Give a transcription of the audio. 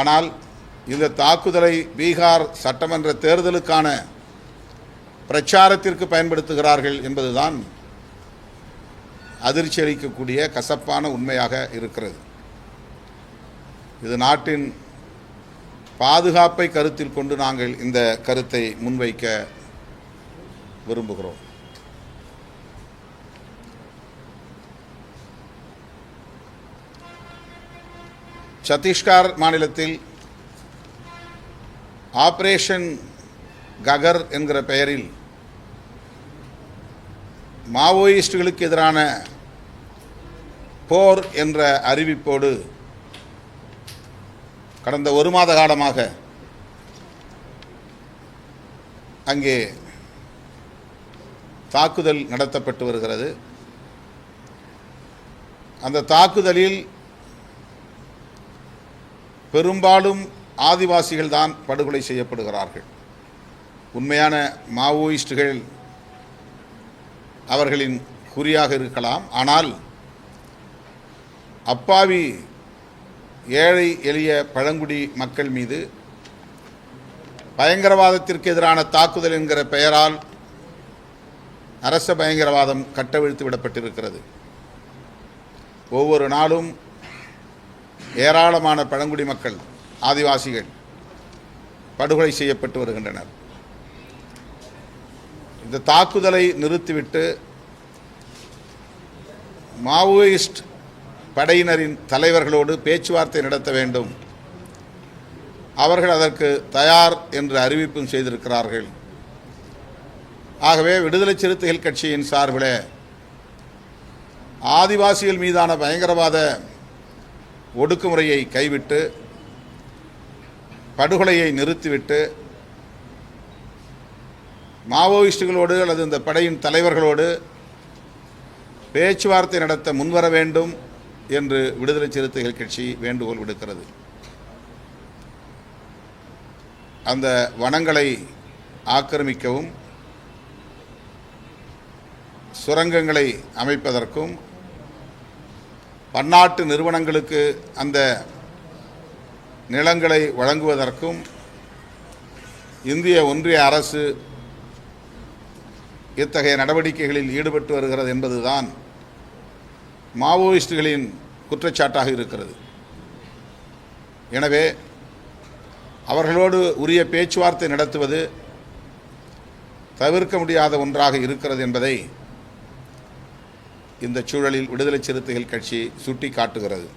ஆனால் இந்த தாக்குதலை பீகார் சட்டமன்ற தேர்தலுக்கான பிரச்சாரத்திற்கு பயன்படுத்துகிறார்கள் என்பதுதான் அதிர்ச்சி அளிக்கக்கூடிய கசப்பான உண்மையாக இருக்கிறது. இது நாட்டின் பாதுகாப்பை கருத்தில் கொண்டு நாங்கள் இந்த கருத்தை முன்வைக்க விரும்புகிறோம். சத்தீஸ்கர் மாநிலத்தில் ஆபரேஷன் ககர் என்கிற பெயரில் மாவோயிஸ்டுகளுக்கு எதிரான போர் என்ற அறிவிப்போடு கடந்த ஒரு மாத காலமாக அங்கே தாக்குதல் நடத்தப்பட்டு வருகிறது. அந்த தாக்குதலில் பெரும்பாலும் ஆதிவாசிகள் தான் படுகொலை செய்யப்படுகிறார்கள். உண்மையான மாவோயிஸ்டுகள் அவர்களின் குறியாக இருக்கலாம். ஆனால் அப்பாவி ஏழை எளிய பழங்குடி மக்கள் மீது பயங்கரவாதத்திற்கு எதிரான தாக்குதல் என்கிற பெயரால் அரச பயங்கரவாதம் கட்டவிழ்த்து விடப்பட்டிருக்கிறது. ஒவ்வொரு நாளும் ஏராளமான பழங்குடி மக்கள் ஆதிவாசிகள் படுகொலை செய்யப்பட்டு வருகின்றனர். இந்த தாக்குதலை நிறுத்திவிட்டு மாவோயிஸ்ட் படையினரின் தலைவர்களோடு பேச்சுவார்த்தை நடத்த வேண்டும். அவர்கள் அதற்கு தயார் என்று அறிவிப்பும் செய்திருக்கிறார்கள். ஆகவே விடுதலை சிறுத்தைகள் கட்சியின் சார்பில் ஆதிவாசிகள் மீதான பயங்கரவாத ஒடுக்குமுறையை கைவிட்டு படுகொலையை நிறுத்திவிட்டு மாவோயிஸ்டுகளோடு அல்லது இந்த படையின் தலைவர்களோடு பேச்சுவார்த்தை நடத்த முன்வர வேண்டும் என்று விடுதலை சிறுத்தைகள் கட்சி வேண்டுகோள் விடுக்கிறது. அந்த வனங்களை ஆக்கிரமிக்கவும் சுரங்கங்களை அமைப்பதற்கும் பன்னாட்டு நிறுவனங்களுக்கு அந்த நிலங்களை வழங்குவதற்கும் இந்திய ஒன்றிய அரசு இத்தகைய நடவடிக்கைகளில் ஈடுபட்டு வருகிறது என்பதுதான் மாவோயிஸ்டுகளின் குற்றச்சாட்டாக இருக்கிறது. எனவே அவர்களோடு உரிய பேச்சுவார்த்தை நடத்துவது தவிர்க்க முடியாத ஒன்றாக இருக்கிறது என்பதை இந்த சூழலில் விடுதலை சிறுத்தைகள் கட்சி சுட்டி காட்டுகிறது